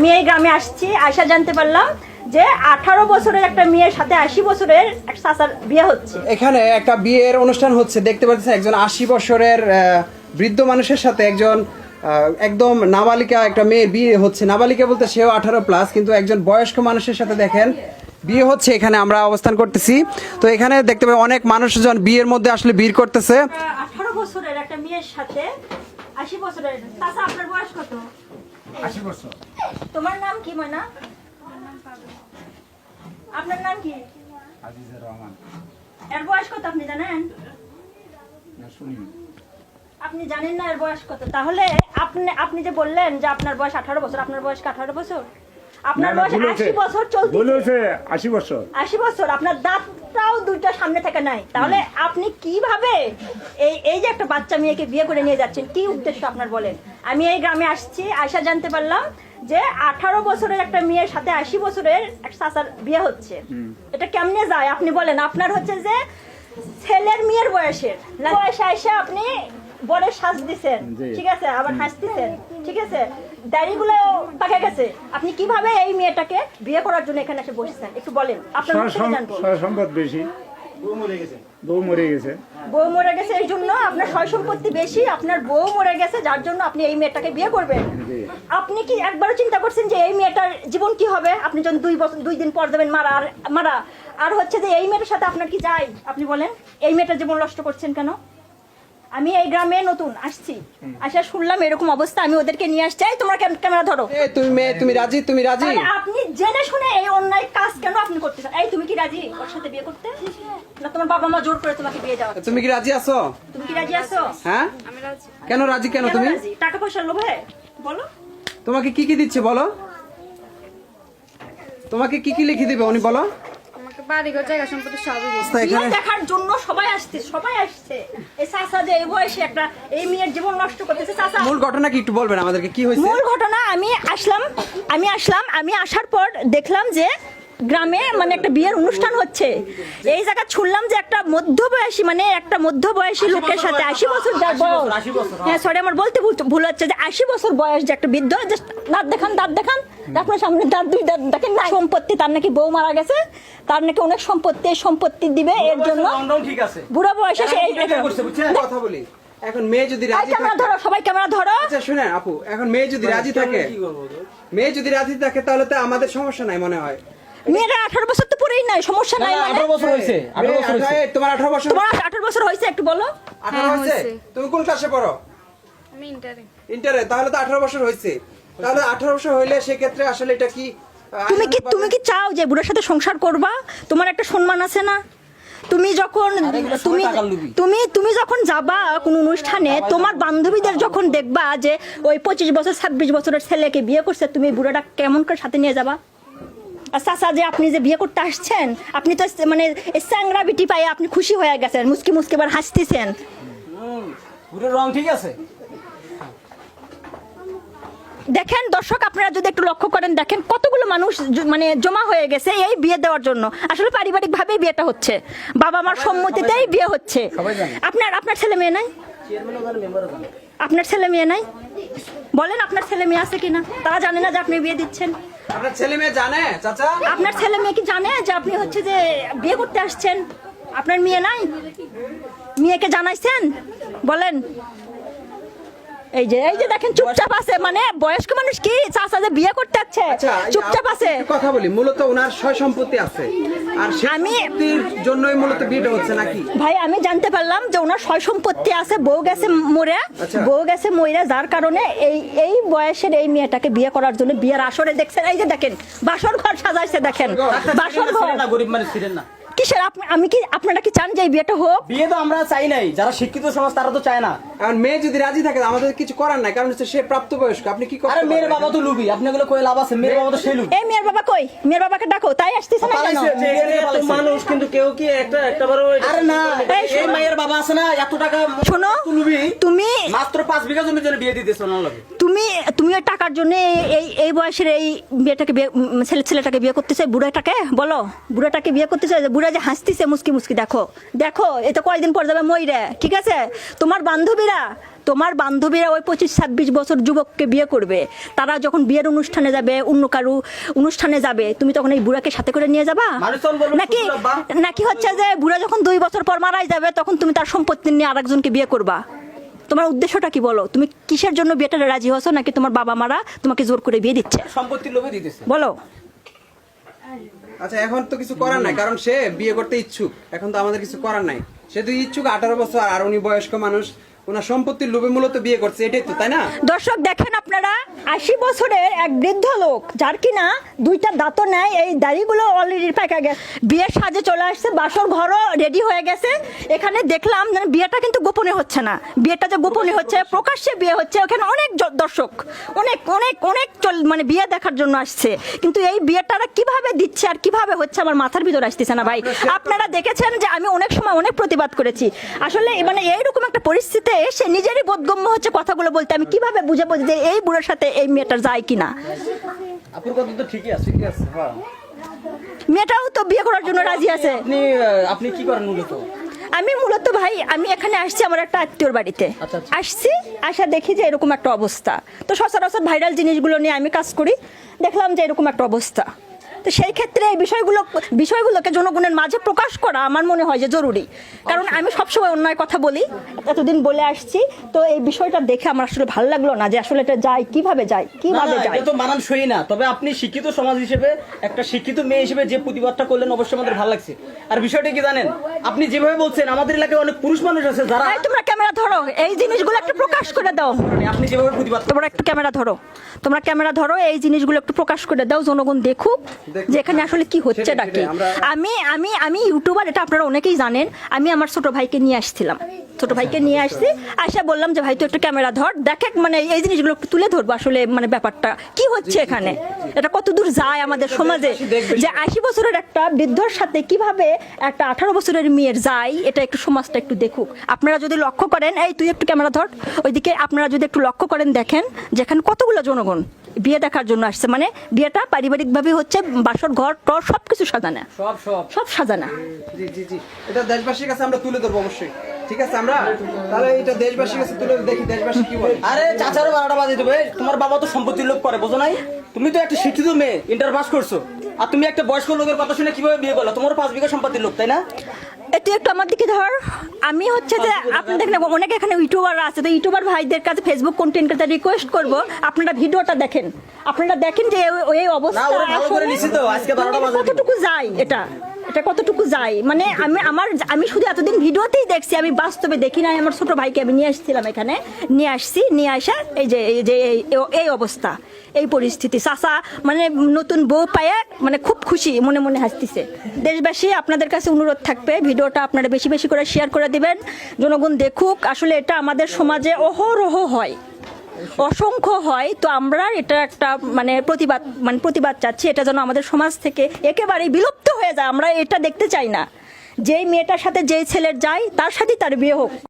আমি এই গ্রামে আসছি আয়সা জানতে পারলাম যে আঠারো বছরের একটা মেয়ের সাথে আশি বছরের এক চাচার বিয়ে হচ্ছে। এখানে একটা বিয়ের অনুষ্ঠান হচ্ছে দেখতে পাচ্ছেন একজন আশি বছরের আহ, বৃদ্ধ মানুষের সাথে একজন আহ, একদম নাবালিকা একটা মেয়ের বিয়ে হচ্ছে। নাবালিকা বলতে সেও আঠারো প্লাস কিন্তু একজন বয়স্ক মানুষের সাথে দেখেন বিয়ে হচ্ছে এখানে আমরা অবস্থান করতেছি। তো এখানে দেখতে পাই অনেক মানুষজন বিয়ের মধ্যে আসলে ভিড় করতেছে। আঠারো বছরের একটা মেয়ের সাথে আশি বছরের চাচা আপনার বয়স কত? আশি বছর। তোমার নাম কি ময়না? আপনার নাম কি? রহমান। এর বয়স কত আপনি জানেন? না শুনি আপনি জানেন না এর বয়স কত। তাহলে আপনি আপনি যে বললেন যে আপনার বয়স আঠারো বছর আপনার বয়স আঠারো বছর? আপনার বয়স আশি বছর চলছে আশি বছর। আশি বছর আপনার দাঁতটাও দুইটা সামনে থেকে নাই। তাহলে আপনি কীভাবে এই এই যে একটা বাচ্চা মেয়েকে বিয়ে করে নিয়ে যাচ্ছেন কি উদ্দেশ্য আপনার বলেন? আমি এই গ্রামে আসছি আয়সা জানতে পারলাম যে আঠারো বছরের একটা মেয়ের সাথে আশি বছরের এক চাচার বিয়ে হচ্ছে। এটা কেমনে যায়? আপনি বলেন আপনার হচ্ছে যে ছেলের মেয়ের বয়সের। বয়সে আইসা আপনি বরের শ্বাস দিছেন ঠিক আছে? আবার হাসতেছেন ঠিক আছে? দাড়িগুলো পাকে গেছে। আপনি কীভাবে এই মেয়েটাকে বিয়ে করার জন্য এখানে এসে বসেছেন? একটু বলেন আপনার সম্পদ বেশি। বউ মরে গেছে। বউ মরে গেছে। এই জন্য আপনার সয় সম্পত্তি বেশি আপনার বউ মরে গেছে যার জন্য আপনি এই মেয়েটাকে বিয়ে করবেন। আপনি কি একবারও চিন্তা করছেন যে এই মেয়েটার জীবন কি হবে? আপনি যখন দুই বছর দুই দিন পর দেবেন মারা আর মারা। আর হচ্ছে যে এই মেয়েটার সাথে আপনার কি যায়? আপনি বলেন এই মেয়েটার জীবন নষ্ট করছেন কেন? আমি এই গ্রামে নতুন আসছি। আসা শুনলাম এরকম অবস্থা আমি ওদেরকে নিয়ে আসছি। এই তোমরা ক্যাম- ক্যামেরা ধরো। এ, তুমি মেয়ে তুমি রাজি? তুমি রাজি? আপনি জেনে শুনে এই অন্যায় কাজ কেন আপনি করতেছেন? এই তুমি কি রাজি ওর সাথে বিয়ে করতে? না তোমার বাবা মা জোর করে তোমাকে বিয়ে দেওয়া তুমি কি রাজি আছো? তুমি কি রাজি আছো? হ্যাঁ? কেন রাজি। কেন রাজি? কেন তুমি? টাকা পয়সার লোভে? বলো। তোমাকে কি কি দিচ্ছে বলো? তোমাকে কি কি লিখে দিবে উনি বলো? বাড়িঘর জায়গা সম্পত্তি সবই বিয়ে দেখার জন্য সবাই আসছে সবাই আসছে। এই চাচা যে এই বয়সে একটা এই মেয়ের জীবন নষ্ট করতেছে চাচা। মূল ঘটনা কি একটু বলবেন আমাদেরকে কি হয়েছে? মূল ঘটনা আমি আসলাম আমি আসলাম আমি আসার পর দেখলাম যে গ্রামে মানে একটা বিয়ের অনুষ্ঠান হচ্ছে। এই জায়গা শুনলাম যে একটা মধ্যবয়সী মানে একটা মধ্যবয়সী লোকের সাথে আশি বছর যার বয়স হ্যাঁ সরি আমার বলতে ভুল- ভুল হচ্ছে যে আশি বছর বয়স যে একটা বৃদ্ধ দাঁত দেখান দাঁত দেখান। আপনার সামনে দাঁত দুই দাঁত দেখেন না। সম্পত্তি তার নাকি বউ মারা গেছে। তার নাকি অনেক সম্পত্তি এই সম্পত্তি দিবে এর জন্য। ঠিক আছে। বুড়া বয়সে সে এই কথা বলি। এখন মেয়ে যদি রাজি ক্যামেরা থাকে ধরো সবাই ক্যামেরা ধরো। আচ্ছা শুনেন আপু এখন মেয়ে যদি রাজি থাকে মেয়ে যদি রাজি থাকে তাহলে তো আমাদের সমস্যা নাই মনে হয়। মেয়েরা আঠারো বছর তো পুরেই নাই সমস্যা নাই মানে? আঠারো বছর হয়েছে আঠারো বছর হয়েছে। তোমার আঠারো বছর তোমার আঠারো বছর হয়েছে একটু বলো। আঠারো হ্যাঁ, হয়েছে। তুমি কোন ক্লাসে পড়ো? আমি ইন্টারে ইন্টারে তাহলে তো আঠারো বছর হয়েছে। তাহলে আঠারো বছর হইলে সেক্ষেত্রে আসলে এটা কি তুমি কি তুমি কি চাও যে বুড়োর সাথে সংসার করবা? তোমার একটা সম্মান আছে না? তুমি যখন তুমি তুমি তুমি যখন যাবা কোন অনুষ্ঠানে তোমার বান্ধবীদের যখন দেখবা যে ওই পঁচিশ বছর ছাব্বিশ বছরের ছেলেকে বিয়ে করছে তুমি বুড়োটা কেমন করে সাথে নিয়ে যাবা? চাচা যে আপনি যে বিয়ে করতে আসছেন আপনি তো মানে স্যাংরা বিটি পায়ে আপনি খুশি হয়ে গেছেন মুসকি মুসকি এবার হাসতেছেন। পুরো রং ঠিক আছে? দেখেন দর্শক আপনারা যদি একটু লক্ষ্য করেন দেখেন কতগুলো মানুষ মানে জমা হয়ে গেছে এই বিয়ে দেওয়ার জন্য। আসলে পারিবারিক ভাবেই বিয়েটা হচ্ছে। বাবা মার সম্মতিতেই বিয়ে হচ্ছে। আপনার আপনার ছেলে মেয়ে নাই? আপনার ছেলে মেয়ে নাই? বলেন আপনার ছেলে মেয়ে আছে কিনা? তারা জানে না যে আপনি বিয়ে দিচ্ছেন। আপনার ছেলে মেয়ে জানে, চাচা? আপনার ছেলে মেয়ে কি জানে যে আপনি হচ্ছে যে বিয়ে করতে আসছেন? আপনার মেয়ে নাই? মেয়েকে জানাইছেন? বলেন। এই যে এই যে দেখেন চুপচাপ আছে মানে বয়স্ক মানুষ কি চাচা যে বিয়ে করতে যাচ্ছে? আচ্ছা চুপচাপ আছে। কথা বলি মূলত ওনার সয় সম্পত্তি আছে। আর আমি- জন্যই মূলত বিয়েটা হচ্ছে নাকি? ভাই আমি জানতে পারলাম যে ওনার সয় সম্পত্তি আছে বউ গেছে মরে। আচ্ছা। বউ গেছে মরে যার কারণে এই এই বয়সের এই মেয়েটাকে বিয়ে করার জন্য বিয়ের আসরে দেখছেন। এই যে দেখেন বাসর ঘর সাজাইছে দেখেন। বাসর ঘর। গরিব মানুষ ছিলেন না। কিসের আমি কি আপনারা কি চান যে এই বিয়েটা হোক? বিয়ে তো আমরা চাই নাই। যারা শিক্ষিত সমাজ তারা তো চায় না। আর মেয়ে যদি রাজি থাকে আমাদের কিছু করার নাই। কারণ হচ্ছে সে প্রাপ্তবয়স্ক। আপনি কি আরে মেয়ের বাবা তো লুবি। আপনি এগুলো কয়ে লাভ আছে। মেয়ের বাবা তো সেই লুবি। এই মেয়ের বাবা কই? মেয়ের বাবাকে ডাকো তাই আসতেছে না কেন? মানুষ কিন্তু কেউ কি একটা একটা বারো আরে না। এই মায়ের বাবা আছে না এত টাকা শোনো লুবি। তুমি মাত্র পাঁচ বিঘা জমির জন্য বিয়ে দিতেছে ওনার লগে। তুমি তুমি ওই টাকার জন্য এই এই বয়সের এই বিয়েটাকে বিয়ে ছেলে ছেলেটাকে বিয়ে করতেছে বুড়াটাকে? বলো বুড়াটাকে বিয়ে করতেছে বুড়া যে হাসতেছে মুসকি মুসকি দেখো দেখো এই তো কয়েকদিন পর যাবে মইরে ঠিক আছে? তোমার বান্ধবীরা তোমার বান্ধবীরা ওই পঁচিশ ছাব্বিশ বছর যুবককে বিয়ে করবে। তারা যখন বিয়ের অনুষ্ঠানে যাবে অন্য কারু অনুষ্ঠানে যাবে তুমি তখন এই বুড়াকে সাথে করে নিয়ে যাবা? নাকি "শ্বশুর নাকি হচ্ছে যে বুড়া যখন দুই বছর পর মারাই যাবে তখন তুমি তার সম্পত্তি নিয়ে আরেকজনকে বিয়ে করবা? তোমার উদ্দেশ্যটা কি বলো? তুমি কিসের জন্য বিয়েটা রাজি হছো নাকি তোমার বাবা মারা তোমাকে জোর করে বিয়ে দিচ্ছে? সম্পত্তির লোভে দিতেছে। বলো। আচ্ছা এখন তো কিছু করার নাই কারণ সে বিয়ে করতে ইচ্ছুক। এখন তো আমাদের কিছু করার নাই। সে তো ইচ্ছুক আঠারো বছর আর উনি বয়স্ক মানুষ ওনার সম্পত্তির লোভে মূলত বিয়ে করছে এটাই তো তাই না? দর্শক দেখেন আপনারা আশি বছরের এক বৃদ্ধ লোক যার কিনা দুইটা দাঁতও নেয় এই দাড়িগুলো অলরেডি পাকা গেছে বিয়ের সাজে চলে আসছে বাসর ঘরও রেডি হয়ে গেছে। এখানে দেখলাম যে বিয়েটা কিন্তু গোপনে হচ্ছে না। বিয়েটা যে গোপনে হচ্ছে প্রকাশ্যে বিয়ে হচ্ছে ওখানে অনেক জ- দর্শক অনেক অনেক অনেক চল মানে বিয়ে দেখার জন্য আসছে। কিন্তু এই বিয়েটারা কীভাবে দিচ্ছে আর কীভাবে হচ্ছে আমার মাথার ভিতর আসতেছে না ভাই। আপনারা দেখেছেন যে আমি অনেক সময় অনেক প্রতিবাদ করেছি। আসলে মানে এইরকম একটা পরিস্থিতিতে এসে নিজেরই বোধগম্য হচ্ছে কথাগুলো বলতে। আমি কীভাবে বুঝাবো যে এই বুড়োর সাথে এই মেয়েটার যায় কিনা? আপুর কথা তো ঠিকই আছে ঠিক আছে হ্যাঁ। মেয়েটাও তো বিয়ে করার জন্য রাজি আছে। আপনি আপনি কি করেন মূলত? আমি মূলত ভাই আমি এখানে আসছি আমার একটা আত্মীয়র বাড়িতে। আচ্ছা, আচ্ছা। আসছি আসা দেখি যে এরকম একটা অবস্থা। তো সচরাচর ভাইরাল জিনিসগুলো নিয়ে আমি কাজ করি। দেখলাম যে এরকম একটা অবস্থা। তো সেই ক্ষেত্রে এই বিষয়গুলো বিষয়গুলোকে জনগণের মাঝে প্রকাশ করা আমার মনে হয় যে জরুরি। কারণ আমি সবসময় অন্যায় কথা বলি এতদিন বলে আসছি তো এই বিষয়টা দেখে আমার আসলে ভালো লাগল না যে আসলে এটা যায় কীভাবে যায় কীভাবে যায়। তো মানানসই না তবে আপনি শিক্ষিত সমাজ হিসেবে একটা শিক্ষিত মেয়ে হিসেবে যে প্রতিবাদটা করলেন অবশ্যই আমাদের ভালো লাগছে। আর বিষয়টা কি জানেন? আপনি যেভাবে বলছেন আমাদের এলাকায় অনেক পুরুষ মানুষ আছে যারা তোমরা ক্যামেরা ধরো এই জিনিসগুলো একটু প্রকাশ করে দাও। আপনি যেভাবে প্রতিবাদ তোমরা একটু ক্যামেরা ধরো তোমরা ক্যামেরা ধরো এই জিনিসগুলো একটু প্রকাশ করে দাও জনগণ দেখুক। যে এখানে আসলে কি হচ্ছে আমরা- আমি আমি আমি ইউটিউবার এটা আপনারা অনেকেই জানেন। আমি আমার ছোট ভাইকে নিয়ে আসছিলাম। ছোট ভাইকে নিয়ে আসছি। আসা বললাম যে ভাই তুই একটু ক্যামেরা ধর দেখে মানে এই জিনিসগুলো একটু তুলে ধরবো আসলে মানে ব্যাপারটা। কি হচ্ছে এখানে? এটা কত দূর যায় আমাদের সমাজে? যে আশি বছরের একটা বৃদ্ধর সাথে কীভাবে একটা আঠারো বছরের মেয়ের যায় এটা একটু সমাজটা একটু দেখুক। আপনারা যদি লক্ষ্য করেন এই তুই একটু ক্যামেরা ধর। ওইদিকে আপনারা যদি একটু লক্ষ্য করেন দেখেন যেখানে কতগুলো জনগণ বিয়ে দেখার জন্য আসছে। মানে বিয়েটা পারিবারিকভাবে হচ্ছে বাসর ঘর টর সব কিছু সাজানো। সব সব। সব সাজানো। জি জি জি। এটা দেশবাসীর কাছে আমরা তুলে ধরবো অবশ্যই। ঠিক আছে আমরা? তাহলে এটা দেশবাসীর কাছে তুলে দেখি দেশবাসী কি বলে। আরে চাচারও বারোটা বাজে দেবে। তোমার বাবা তো সম্পত্তির লোভ করে বোঝো নাই? তুমি তো একটা শিক্ষিত মেয়ে ইন্টার পাস করছ। আর তুমি একটা বয়স্ক লোকের কথা শুনে কীভাবে বিয়ে করল? তোমার পাঁচ বিঘা সম্পত্তির লোক তাই না? এ তুই একটু আমার দিকে ধর। আমি হচ্ছে যে আপনি দেখেন অনেক এখানে ইউটিউবার আছে। তো ইউটিউবার ভাইদের কাছে ফেসবুক কন্টেন্ট ক্রিয়েটার রিকোয়েস্ট করব। আপনারা ভিডিওটা দেখেন। আপনারা দেখেন যে এই- এই অবস্থা না, ওরা ভালো করে আসলে- নিছি তো, আজকে বারোটা মানে। কতটুকু যায় এটা? এটা কতটুকু যায়? মানে আমি আমার, আমি শুধু এতদিন ভিডিওতেই দেখছি, আমি বাস্তবে দেখি নাই। আমার ছোট ভাইকে আমি নিয়ে আসছিলাম এখানে। নিয়ে আসছি, নিয়ে আসা, এই যে এই যে, এই- অবস্থা, এই পরিস্থিতি। চাচা মানে নতুন বউ পায়ে মানে খুব খুশি, মনে মনে হাসতেছে। দেশবাসী, আপনাদের কাছে অনুরোধ থাকবে, ভিডিওটা আপনারা বেশি বেশি করে শেয়ার করে দিবেন। জনগণ দেখুক, আসলে এটা আমাদের সমাজে অহরহ হয়। অসংখ্য হয়, তো আমরা এটা একটা মানে প্রতিবাদ মানে প্রতিবাদ চাচ্ছি, এটা যেন আমাদের সমাজ থেকে একেবারেই বিলুপ্ত হয়ে যায়, আমরা এটা দেখতে চাই না। যেই মেয়েটার সাথে যেই ছেলের যায়, তার সাথেই তার বিয়ে হোক।